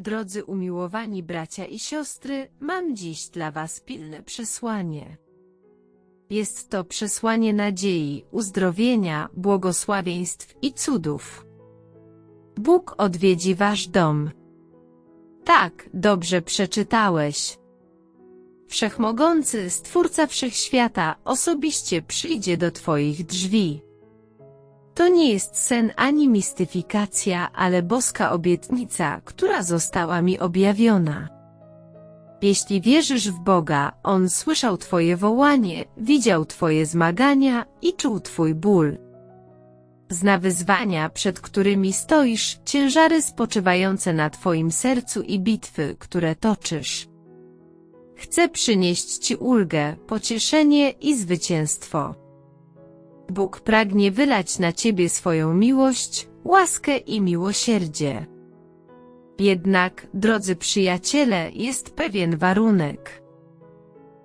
Drodzy umiłowani bracia i siostry, mam dziś dla Was pilne przesłanie. Jest to przesłanie nadziei, uzdrowienia, błogosławieństw i cudów. Bóg odwiedzi Wasz dom. Tak, dobrze przeczytałeś. Wszechmogący Stwórca Wszechświata osobiście przyjdzie do Twoich drzwi. To nie jest sen ani mistyfikacja, ale boska obietnica, która została mi objawiona. Jeśli wierzysz w Boga, On słyszał Twoje wołanie, widział Twoje zmagania i czuł Twój ból. Zna wyzwania, przed którymi stoisz, ciężary spoczywające na Twoim sercu i bitwy, które toczysz. Chce przynieść Ci ulgę, pocieszenie i zwycięstwo. Bóg pragnie wylać na Ciebie swoją miłość, łaskę i miłosierdzie. Jednak, drodzy przyjaciele, jest pewien warunek.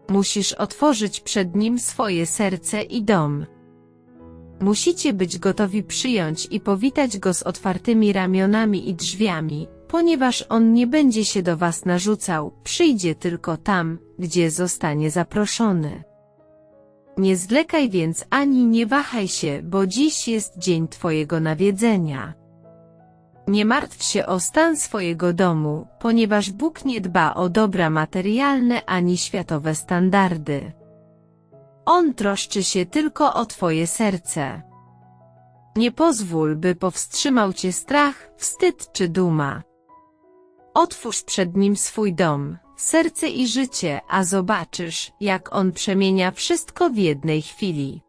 Musisz otworzyć przed Nim swoje serce i dom. Musicie być gotowi przyjąć i powitać Go z otwartymi ramionami i drzwiami, ponieważ On nie będzie się do Was narzucał, przyjdzie tylko tam, gdzie zostanie zaproszony. Nie zwlekaj więc ani nie wahaj się, bo dziś jest dzień Twojego nawiedzenia. Nie martw się o stan swojego domu, ponieważ Bóg nie dba o dobra materialne ani światowe standardy. On troszczy się tylko o Twoje serce. Nie pozwól, by powstrzymał Cię strach, wstyd czy duma. Otwórz przed Nim swój dom, serce i życie, a zobaczysz, jak On przemienia wszystko w jednej chwili.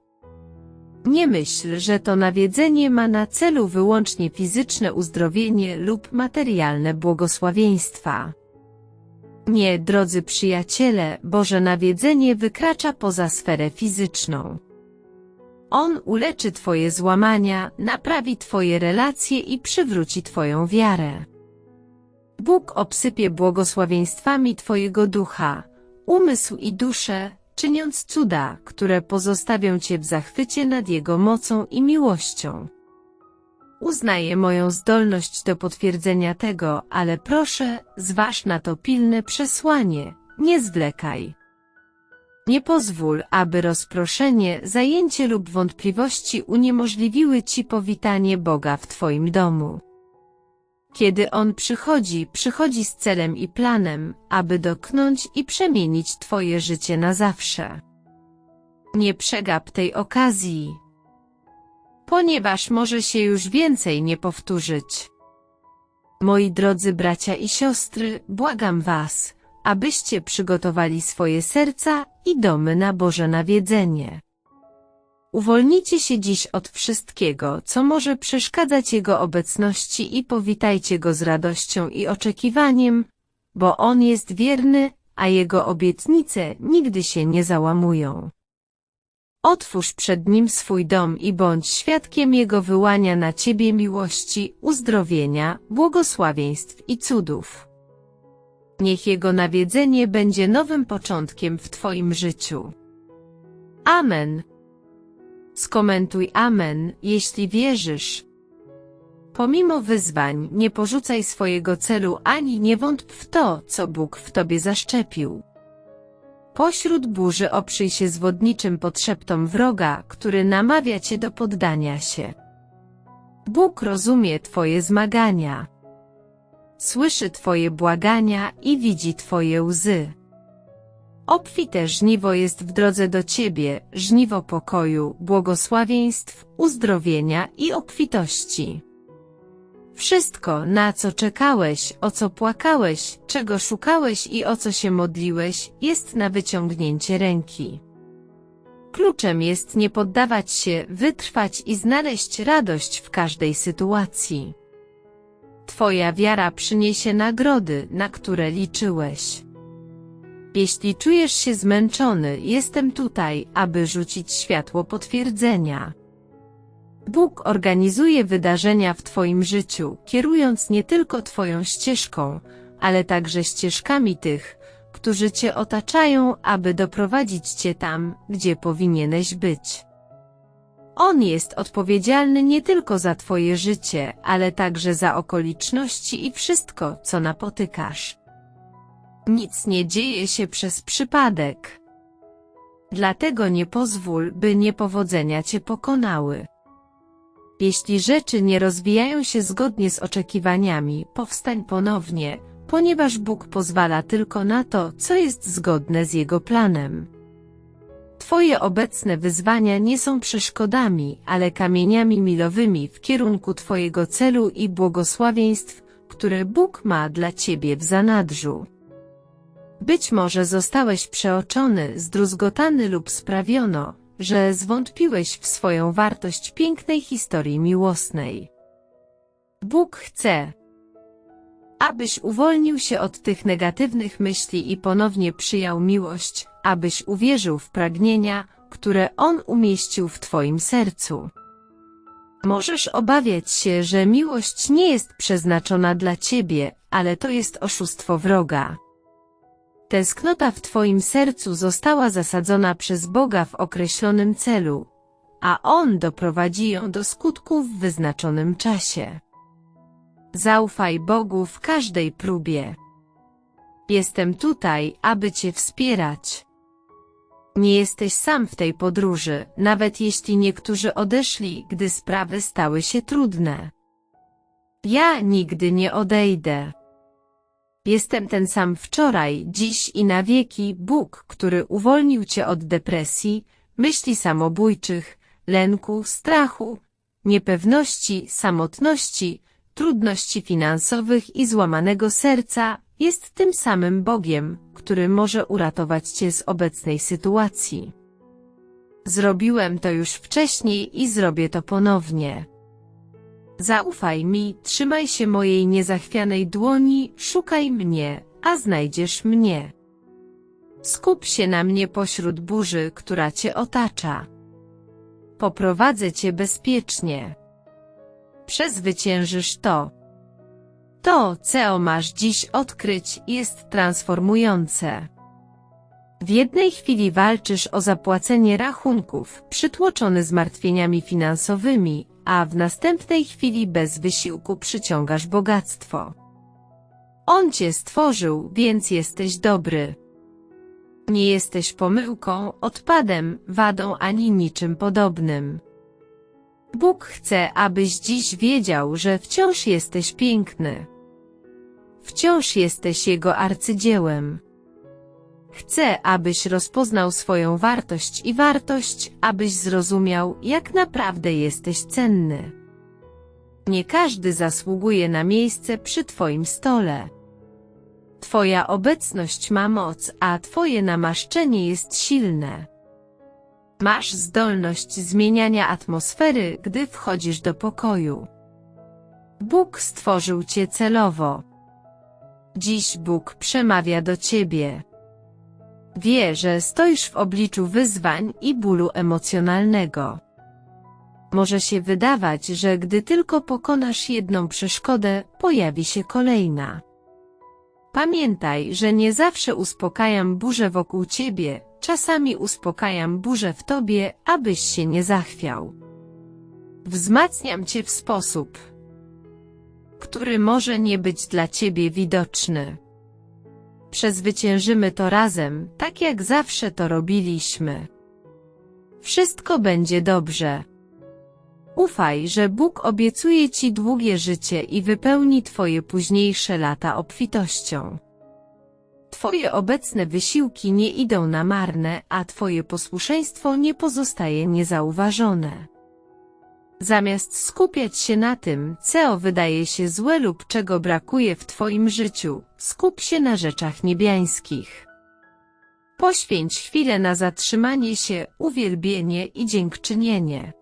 Nie myśl, że to nawiedzenie ma na celu wyłącznie fizyczne uzdrowienie lub materialne błogosławieństwa. Nie, drodzy przyjaciele, Boże nawiedzenie wykracza poza sferę fizyczną. On uleczy Twoje złamania, naprawi Twoje relacje i przywróci Twoją wiarę. Bóg obsypie błogosławieństwami Twojego ducha, umysł i duszę, czyniąc cuda, które pozostawią Cię w zachwycie nad Jego mocą i miłością. Uznaję moją zdolność do potwierdzenia tego, ale proszę, zważ na to pilne przesłanie, nie zwlekaj. Nie pozwól, aby rozproszenie, zajęcie lub wątpliwości uniemożliwiły Ci powitanie Boga w Twoim domu. Kiedy On przychodzi, przychodzi z celem i planem, aby dotknąć i przemienić Twoje życie na zawsze. Nie przegap tej okazji, ponieważ może się już więcej nie powtórzyć. Moi drodzy bracia i siostry, błagam Was, abyście przygotowali swoje serca i domy na Boże nawiedzenie. Uwolnijcie się dziś od wszystkiego, co może przeszkadzać Jego obecności i powitajcie Go z radością i oczekiwaniem, bo On jest wierny, a Jego obietnice nigdy się nie załamują. Otwórz przed Nim swój dom i bądź świadkiem Jego wyłania na Ciebie miłości, uzdrowienia, błogosławieństw i cudów. Niech Jego nawiedzenie będzie nowym początkiem w Twoim życiu. Amen. Skomentuj Amen, jeśli wierzysz. Pomimo wyzwań, nie porzucaj swojego celu ani nie wątp w to, co Bóg w tobie zaszczepił. Pośród burzy oprzyj się zwodniczym podszeptom wroga, który namawia cię do poddania się. Bóg rozumie twoje zmagania. Słyszy twoje błagania i widzi twoje łzy. Obfite żniwo jest w drodze do Ciebie, żniwo pokoju, błogosławieństw, uzdrowienia i obfitości. Wszystko, na co czekałeś, o co płakałeś, czego szukałeś i o co się modliłeś, jest na wyciągnięcie ręki. Kluczem jest nie poddawać się, wytrwać i znaleźć radość w każdej sytuacji. Twoja wiara przyniesie nagrody, na które liczyłeś. Jeśli czujesz się zmęczony, jestem tutaj, aby rzucić światło potwierdzenia. Bóg organizuje wydarzenia w Twoim życiu, kierując nie tylko Twoją ścieżką, ale także ścieżkami tych, którzy Cię otaczają, aby doprowadzić Cię tam, gdzie powinieneś być. On jest odpowiedzialny nie tylko za twoje życie, ale także za okoliczności i wszystko, co napotykasz. Nic nie dzieje się przez przypadek. Dlatego nie pozwól, by niepowodzenia cię pokonały. Jeśli rzeczy nie rozwijają się zgodnie z oczekiwaniami, powstań ponownie, ponieważ Bóg pozwala tylko na to, co jest zgodne z Jego planem. Twoje obecne wyzwania nie są przeszkodami, ale kamieniami milowymi w kierunku Twojego celu i błogosławieństw, które Bóg ma dla Ciebie w zanadrzu. Być może zostałeś przeoczony, zdruzgotany lub sprawiono, że zwątpiłeś w swoją wartość pięknej historii miłosnej. Bóg chce, abyś uwolnił się od tych negatywnych myśli i ponownie przyjął miłość, abyś uwierzył w pragnienia, które On umieścił w Twoim sercu. Możesz obawiać się, że miłość nie jest przeznaczona dla Ciebie, ale to jest oszustwo wroga. Tęsknota w Twoim sercu została zasadzona przez Boga w określonym celu, a On doprowadzi ją do skutku w wyznaczonym czasie. Zaufaj Bogu w każdej próbie. Jestem tutaj, aby Cię wspierać. Nie jesteś sam w tej podróży, nawet jeśli niektórzy odeszli, gdy sprawy stały się trudne. Ja nigdy nie odejdę. Jestem ten sam wczoraj, dziś i na wieki Bóg, który uwolnił Cię od depresji, myśli samobójczych, lęku, strachu, niepewności, samotności, trudności finansowych i złamanego serca, jest tym samym Bogiem, który może uratować Cię z obecnej sytuacji. Zrobiłem to już wcześniej i zrobię to ponownie. Zaufaj mi, trzymaj się mojej niezachwianej dłoni, szukaj mnie, a znajdziesz mnie. Skup się na mnie pośród burzy, która cię otacza. Poprowadzę cię bezpiecznie. Przezwyciężysz to. To, co masz dziś odkryć, jest transformujące. W jednej chwili walczysz o zapłacenie rachunków, przytłoczony zmartwieniami finansowymi, a w następnej chwili bez wysiłku przyciągasz bogactwo. On cię stworzył, więc jesteś dobry. Nie jesteś pomyłką, odpadem, wadą ani niczym podobnym. Bóg chce, abyś dziś wiedział, że wciąż jesteś piękny. Wciąż jesteś Jego arcydziełem. Chcę, abyś rozpoznał swoją wartość i wartość, abyś zrozumiał, jak naprawdę jesteś cenny. Nie każdy zasługuje na miejsce przy Twoim stole. Twoja obecność ma moc, a Twoje namaszczenie jest silne. Masz zdolność zmieniania atmosfery, gdy wchodzisz do pokoju. Bóg stworzył Cię celowo. Dziś Bóg przemawia do Ciebie. Wie, że stoisz w obliczu wyzwań i bólu emocjonalnego. Może się wydawać, że gdy tylko pokonasz jedną przeszkodę, pojawi się kolejna. Pamiętaj, że nie zawsze uspokajam burzę wokół ciebie, czasami uspokajam burzę w tobie, abyś się nie zachwiał. Wzmacniam cię w sposób, który może nie być dla ciebie widoczny. Przezwyciężymy to razem, tak jak zawsze to robiliśmy. Wszystko będzie dobrze. Ufaj, że Bóg obiecuje Ci długie życie i wypełni Twoje późniejsze lata obfitością. Twoje obecne wysiłki nie idą na marne, a Twoje posłuszeństwo nie pozostaje niezauważone. Zamiast skupiać się na tym, co wydaje się złe lub czego brakuje w Twoim życiu, skup się na rzeczach niebiańskich. Poświęć chwilę na zatrzymanie się, uwielbienie i dziękczynienie.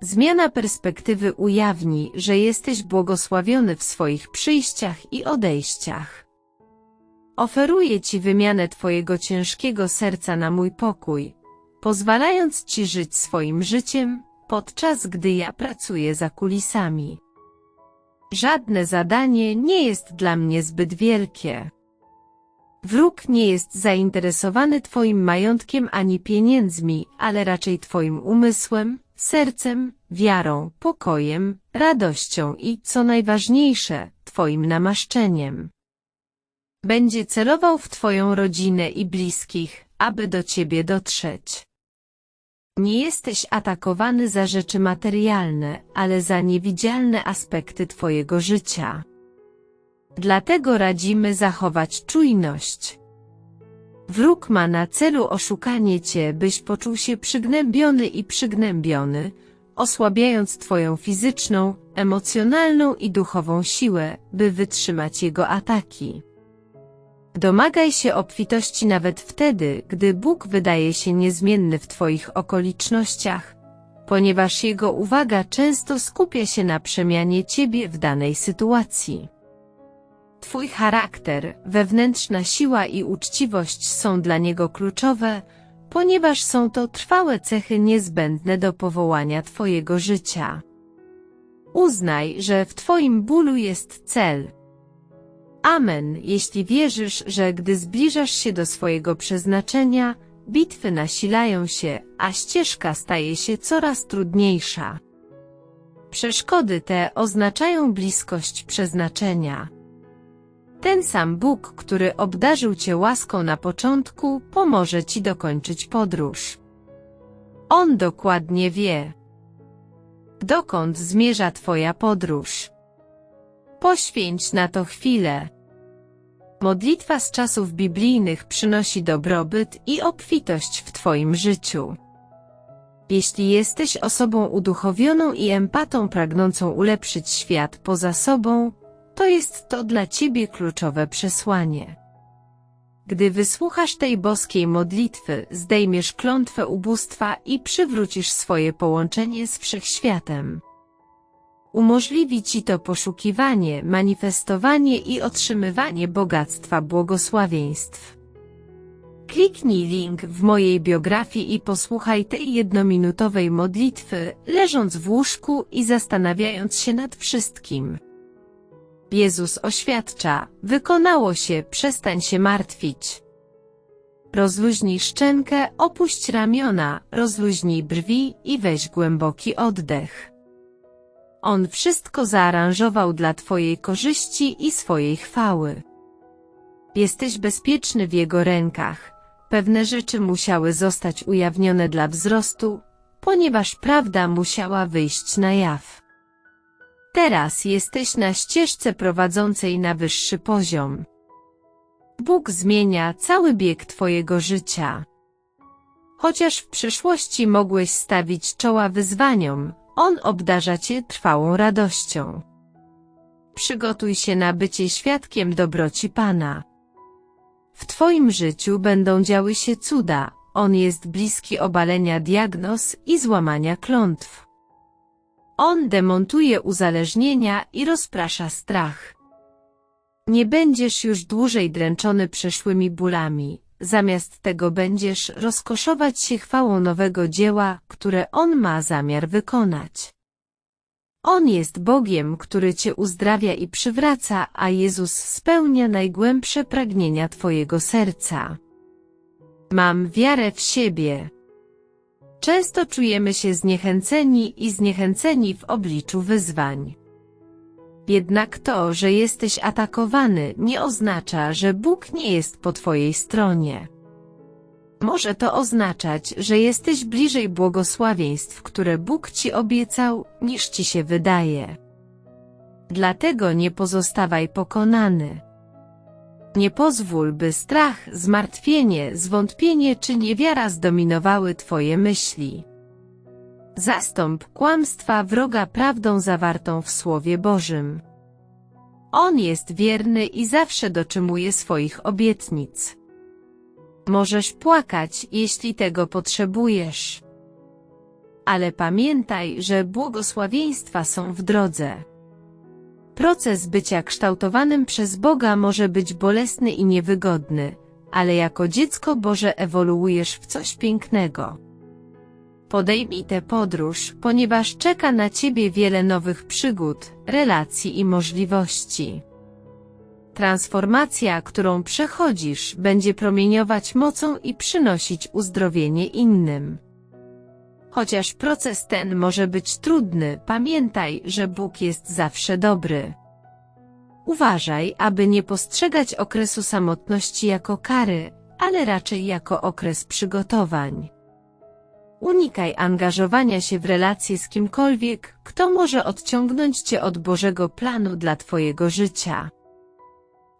Zmiana perspektywy ujawni, że jesteś błogosławiony w swoich przyjściach i odejściach. Oferuję Ci wymianę Twojego ciężkiego serca na mój pokój, pozwalając Ci żyć swoim życiem, podczas gdy ja pracuję za kulisami. Żadne zadanie nie jest dla mnie zbyt wielkie. Wróg nie jest zainteresowany Twoim majątkiem ani pieniędzmi, ale raczej Twoim umysłem, sercem, wiarą, pokojem, radością i, co najważniejsze, Twoim namaszczeniem. Będzie celował w Twoją rodzinę i bliskich, aby do Ciebie dotrzeć. Nie jesteś atakowany za rzeczy materialne, ale za niewidzialne aspekty Twojego życia. Dlatego radzimy zachować czujność. Wróg ma na celu oszukanie Cię, byś poczuł się przygnębiony i przygnębiony, osłabiając Twoją fizyczną, emocjonalną i duchową siłę, by wytrzymać jego ataki. Domagaj się obfitości nawet wtedy, gdy Bóg wydaje się niezmienny w Twoich okolicznościach, ponieważ Jego uwaga często skupia się na przemianie Ciebie w danej sytuacji. Twój charakter, wewnętrzna siła i uczciwość są dla Niego kluczowe, ponieważ są to trwałe cechy niezbędne do powołania Twojego życia. Uznaj, że w Twoim bólu jest cel. Amen, jeśli wierzysz, że gdy zbliżasz się do swojego przeznaczenia, bitwy nasilają się, a ścieżka staje się coraz trudniejsza. Przeszkody te oznaczają bliskość przeznaczenia. Ten sam Bóg, który obdarzył Cię łaską na początku, pomoże Ci dokończyć podróż. On dokładnie wie, dokąd zmierza Twoja podróż. Poświęć na to chwilę. Modlitwa z czasów biblijnych przynosi dobrobyt i obfitość w Twoim życiu. Jeśli jesteś osobą uduchowioną i empatą pragnącą ulepszyć świat poza sobą, to jest to dla Ciebie kluczowe przesłanie. Gdy wysłuchasz tej boskiej modlitwy, zdejmiesz klątwę ubóstwa i przywrócisz swoje połączenie z Wszechświatem. Umożliwi Ci to poszukiwanie, manifestowanie i otrzymywanie bogactwa błogosławieństw. Kliknij link w mojej biografii i posłuchaj tej jednominutowej modlitwy, leżąc w łóżku i zastanawiając się nad wszystkim. Jezus oświadcza, wykonało się, przestań się martwić. Rozluźnij szczękę, opuść ramiona, rozluźnij brwi i weź głęboki oddech. On wszystko zaaranżował dla Twojej korzyści i swojej chwały. Jesteś bezpieczny w Jego rękach. Pewne rzeczy musiały zostać ujawnione dla wzrostu, ponieważ prawda musiała wyjść na jaw. Teraz jesteś na ścieżce prowadzącej na wyższy poziom. Bóg zmienia cały bieg Twojego życia. Chociaż w przeszłości mogłeś stawić czoła wyzwaniom, On obdarza Cię trwałą radością. Przygotuj się na bycie świadkiem dobroci Pana. W Twoim życiu będą działy się cuda, On jest bliski obalenia diagnoz i złamania klątw. On demontuje uzależnienia i rozprasza strach. Nie będziesz już dłużej dręczony przeszłymi bólami, zamiast tego będziesz rozkoszować się chwałą nowego dzieła, które On ma zamiar wykonać. On jest Bogiem, który Cię uzdrawia i przywraca, a Jezus spełnia najgłębsze pragnienia Twojego serca. Mam wiarę w siebie. Często czujemy się zniechęceni i zniechęceni w obliczu wyzwań. Jednak to, że jesteś atakowany, nie oznacza, że Bóg nie jest po Twojej stronie. Może to oznaczać, że jesteś bliżej błogosławieństw, które Bóg Ci obiecał, niż Ci się wydaje. Dlatego nie pozostawaj pokonany. Nie pozwól, by strach, zmartwienie, zwątpienie czy niewiara zdominowały Twoje myśli. Zastąp kłamstwa wroga prawdą zawartą w Słowie Bożym. On jest wierny i zawsze dotrzymuje swoich obietnic. Możesz płakać, jeśli tego potrzebujesz. Ale pamiętaj, że błogosławieństwa są w drodze. Proces bycia kształtowanym przez Boga może być bolesny i niewygodny, ale jako dziecko Boże ewoluujesz w coś pięknego. Podejmij tę podróż, ponieważ czeka na Ciebie wiele nowych przygód, relacji i możliwości. Transformacja, którą przechodzisz, będzie promieniować mocą i przynosić uzdrowienie innym. Chociaż proces ten może być trudny, pamiętaj, że Bóg jest zawsze dobry. Uważaj, aby nie postrzegać okresu samotności jako kary, ale raczej jako okres przygotowań. Unikaj angażowania się w relacje z kimkolwiek, kto może odciągnąć cię od Bożego planu dla twojego życia.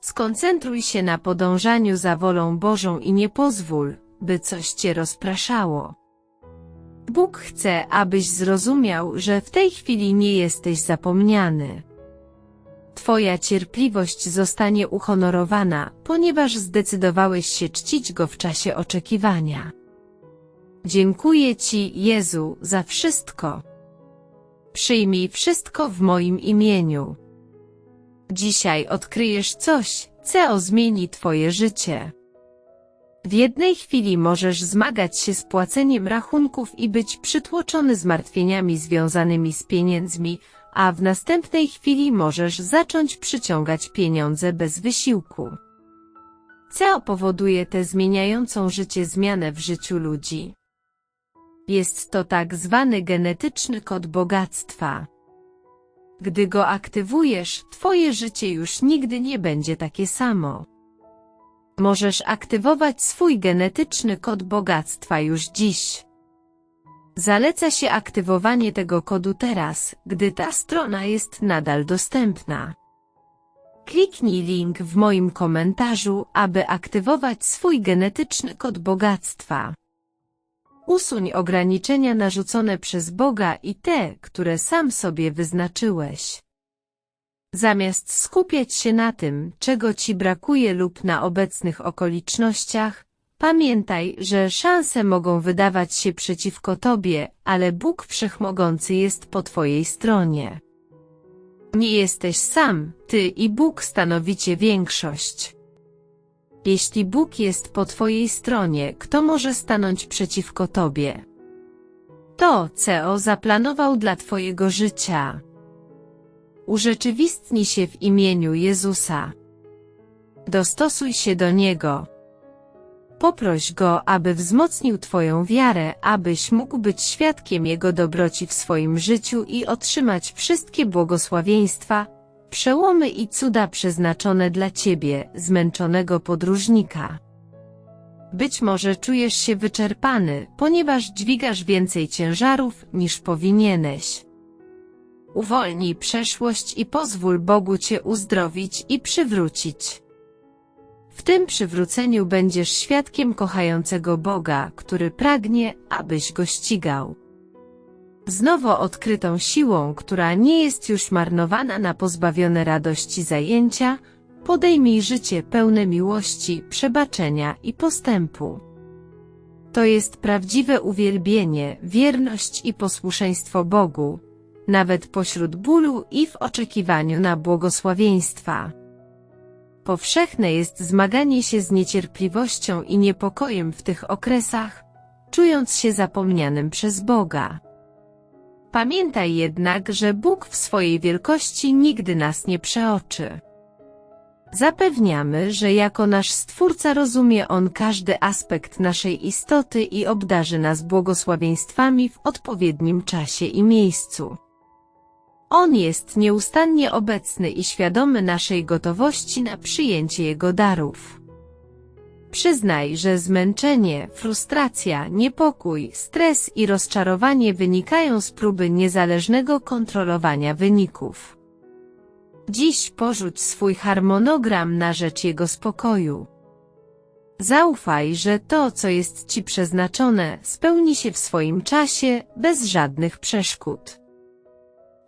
Skoncentruj się na podążaniu za wolą Bożą i nie pozwól, by coś cię rozpraszało. Bóg chce, abyś zrozumiał, że w tej chwili nie jesteś zapomniany. Twoja cierpliwość zostanie uhonorowana, ponieważ zdecydowałeś się czcić Go w czasie oczekiwania. Dziękuję Ci, Jezu, za wszystko. Przyjmij wszystko w moim imieniu. Dzisiaj odkryjesz coś, co zmieni Twoje życie. W jednej chwili możesz zmagać się z płaceniem rachunków i być przytłoczony zmartwieniami związanymi z pieniędzmi, a w następnej chwili możesz zacząć przyciągać pieniądze bez wysiłku. Co powoduje tę zmieniającą życie zmianę w życiu ludzi? Jest to tak zwany genetyczny kod bogactwa. Gdy go aktywujesz, twoje życie już nigdy nie będzie takie samo. Możesz aktywować swój genetyczny kod bogactwa już dziś. Zaleca się aktywowanie tego kodu teraz, gdy ta strona jest nadal dostępna. Kliknij link w moim komentarzu, aby aktywować swój genetyczny kod bogactwa. Usuń ograniczenia narzucone przez Boga i te, które sam sobie wyznaczyłeś. Zamiast skupiać się na tym, czego ci brakuje lub na obecnych okolicznościach, pamiętaj, że szanse mogą wydawać się przeciwko tobie, ale Bóg Wszechmogący jest po twojej stronie. Nie jesteś sam, ty i Bóg stanowicie większość. Jeśli Bóg jest po twojej stronie, kto może stanąć przeciwko tobie? To, co zaplanował dla twojego życia. Urzeczywistni się w imieniu Jezusa. Dostosuj się do Niego. Poproś Go, aby wzmocnił Twoją wiarę, abyś mógł być świadkiem Jego dobroci w swoim życiu i otrzymać wszystkie błogosławieństwa, przełomy i cuda przeznaczone dla Ciebie, zmęczonego podróżnika. Być może czujesz się wyczerpany, ponieważ dźwigasz więcej ciężarów niż powinieneś. Uwolnij przeszłość i pozwól Bogu Cię uzdrowić i przywrócić. W tym przywróceniu będziesz świadkiem kochającego Boga, który pragnie, abyś Go ścigał. Z nowo odkrytą siłą, która nie jest już marnowana na pozbawione radości zajęcia, podejmij życie pełne miłości, przebaczenia i postępu. To jest prawdziwe uwielbienie, wierność i posłuszeństwo Bogu, nawet pośród bólu i w oczekiwaniu na błogosławieństwa. Powszechne jest zmaganie się z niecierpliwością i niepokojem w tych okresach, czując się zapomnianym przez Boga. Pamiętaj jednak, że Bóg w swojej wielkości nigdy nas nie przeoczy. Zapewniamy, że jako nasz Stwórca rozumie On każdy aspekt naszej istoty i obdarzy nas błogosławieństwami w odpowiednim czasie i miejscu. On jest nieustannie obecny i świadomy naszej gotowości na przyjęcie Jego darów. Przyznaj, że zmęczenie, frustracja, niepokój, stres i rozczarowanie wynikają z próby niezależnego kontrolowania wyników. Dziś porzuć swój harmonogram na rzecz Jego spokoju. Zaufaj, że to, co jest Ci przeznaczone, spełni się w swoim czasie, bez żadnych przeszkód.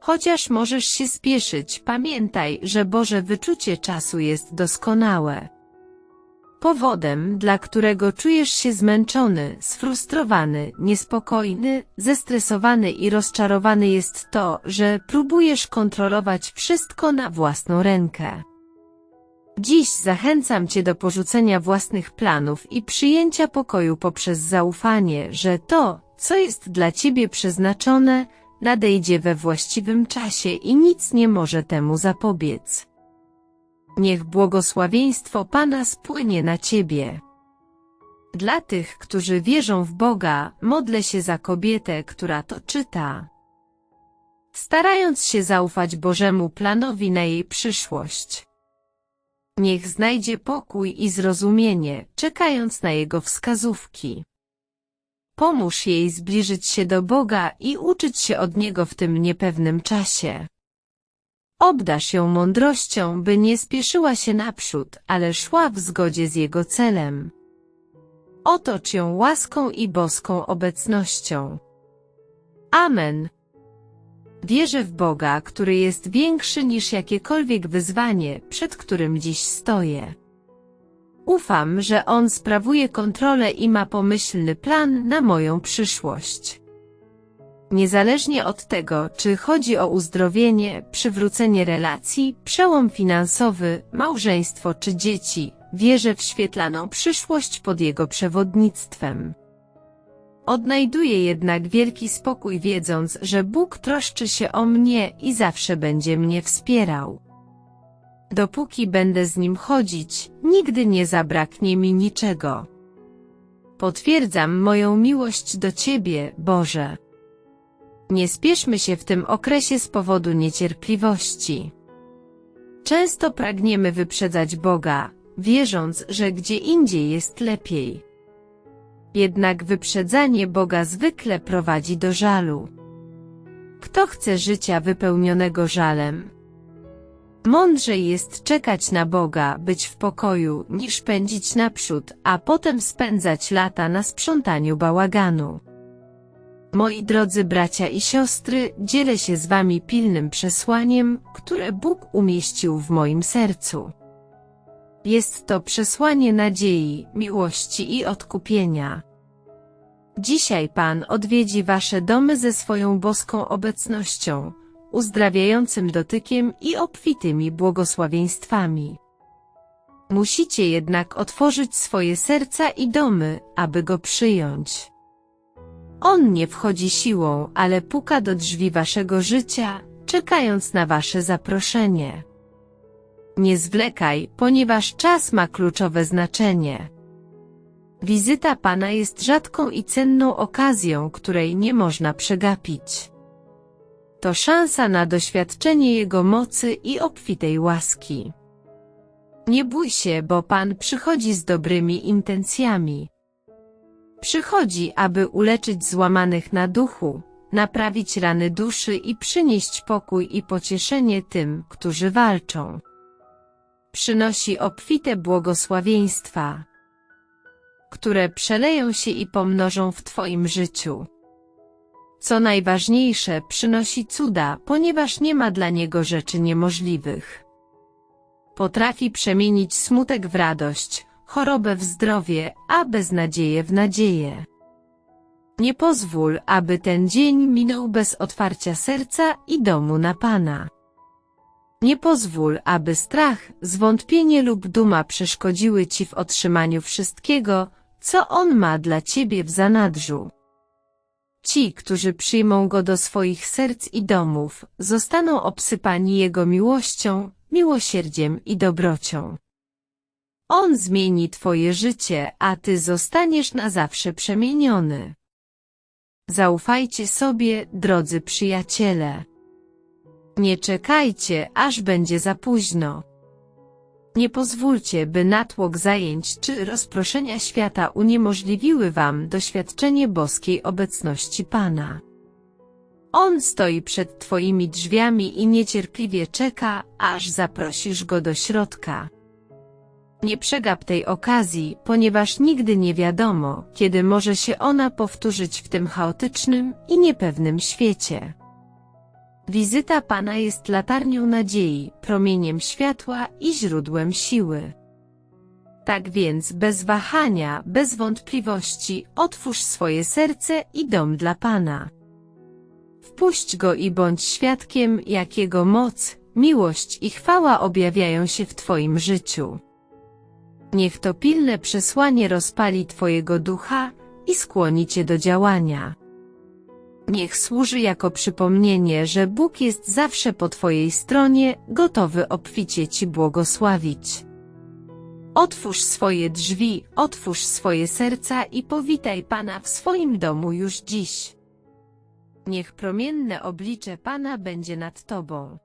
Chociaż możesz się spieszyć, pamiętaj, że Boże wyczucie czasu jest doskonałe. Powodem, dla którego czujesz się zmęczony, sfrustrowany, niespokojny, zestresowany i rozczarowany jest to, że próbujesz kontrolować wszystko na własną rękę. Dziś zachęcam Cię do porzucenia własnych planów i przyjęcia pokoju poprzez zaufanie, że to, co jest dla Ciebie przeznaczone, nadejdzie we właściwym czasie i nic nie może temu zapobiec. Niech błogosławieństwo Pana spłynie na Ciebie. Dla tych, którzy wierzą w Boga, modlę się za kobietę, która to czyta. Starając się zaufać Bożemu planowi na jej przyszłość. Niech znajdzie pokój i zrozumienie, czekając na Jego wskazówki. Pomóż jej zbliżyć się do Boga i uczyć się od Niego w tym niepewnym czasie. Obdasz ją mądrością, by nie spieszyła się naprzód, ale szła w zgodzie z Jego celem. Otocz ją łaską i boską obecnością. Amen. Wierzę w Boga, który jest większy niż jakiekolwiek wyzwanie, przed którym dziś stoję. Ufam, że On sprawuje kontrolę i ma pomyślny plan na moją przyszłość. Niezależnie od tego, czy chodzi o uzdrowienie, przywrócenie relacji, przełom finansowy, małżeństwo czy dzieci, wierzę w świetlaną przyszłość pod Jego przewodnictwem. Odnajduję jednak wielki spokój wiedząc, że Bóg troszczy się o mnie i zawsze będzie mnie wspierał. Dopóki będę z Nim chodzić, nigdy nie zabraknie mi niczego. Potwierdzam moją miłość do Ciebie, Boże. Nie spieszmy się w tym okresie z powodu niecierpliwości. Często pragniemy wyprzedzać Boga, wierząc, że gdzie indziej jest lepiej. Jednak wyprzedzanie Boga zwykle prowadzi do żalu. Kto chce życia wypełnionego żalem? Mądrzej jest czekać na Boga, być w pokoju, niż pędzić naprzód, a potem spędzać lata na sprzątaniu bałaganu. Moi drodzy bracia i siostry, dzielę się z wami pilnym przesłaniem, które Bóg umieścił w moim sercu. Jest to przesłanie nadziei, miłości i odkupienia. Dzisiaj Pan odwiedzi wasze domy ze swoją boską obecnością, uzdrawiającym dotykiem i obfitymi błogosławieństwami. Musicie jednak otworzyć swoje serca i domy, aby go przyjąć. On nie wchodzi siłą, ale puka do drzwi waszego życia, czekając na wasze zaproszenie. Nie zwlekaj, ponieważ czas ma kluczowe znaczenie. Wizyta Pana jest rzadką i cenną okazją, której nie można przegapić. To szansa na doświadczenie Jego mocy i obfitej łaski. Nie bój się, bo Pan przychodzi z dobrymi intencjami. Przychodzi, aby uleczyć złamanych na duchu, naprawić rany duszy i przynieść pokój i pocieszenie tym, którzy walczą. Przynosi obfite błogosławieństwa, które przeleją się i pomnożą w Twoim życiu. Co najważniejsze, przynosi cuda, ponieważ nie ma dla Niego rzeczy niemożliwych. Potrafi przemienić smutek w radość, chorobę w zdrowie, a beznadzieję w nadzieję. Nie pozwól, aby ten dzień minął bez otwarcia serca i domu na Pana. Nie pozwól, aby strach, zwątpienie lub duma przeszkodziły Ci w otrzymaniu wszystkiego, co On ma dla Ciebie w zanadrzu. Ci, którzy przyjmą Go do swoich serc i domów, zostaną obsypani Jego miłością, miłosierdziem i dobrocią. On zmieni Twoje życie, a Ty zostaniesz na zawsze przemieniony. Zaufajcie sobie, drodzy przyjaciele. Nie czekajcie, aż będzie za późno. Nie pozwólcie, by natłok zajęć czy rozproszenia świata uniemożliwiły wam doświadczenie boskiej obecności Pana. On stoi przed Twoimi drzwiami i niecierpliwie czeka, aż zaprosisz Go do środka. Nie przegap tej okazji, ponieważ nigdy nie wiadomo, kiedy może się ona powtórzyć w tym chaotycznym i niepewnym świecie. Wizyta Pana jest latarnią nadziei, promieniem światła i źródłem siły. Tak więc bez wahania, bez wątpliwości, otwórz swoje serce i dom dla Pana. Wpuść Go i bądź świadkiem, jakiego moc, miłość i chwała objawiają się w Twoim życiu. Niech to pilne przesłanie rozpali Twojego ducha i skłoni Cię do działania. Niech służy jako przypomnienie, że Bóg jest zawsze po Twojej stronie, gotowy obficie Ci błogosławić. Otwórz swoje drzwi, otwórz swoje serca i powitaj Pana w swoim domu już dziś. Niech promienne oblicze Pana będzie nad Tobą.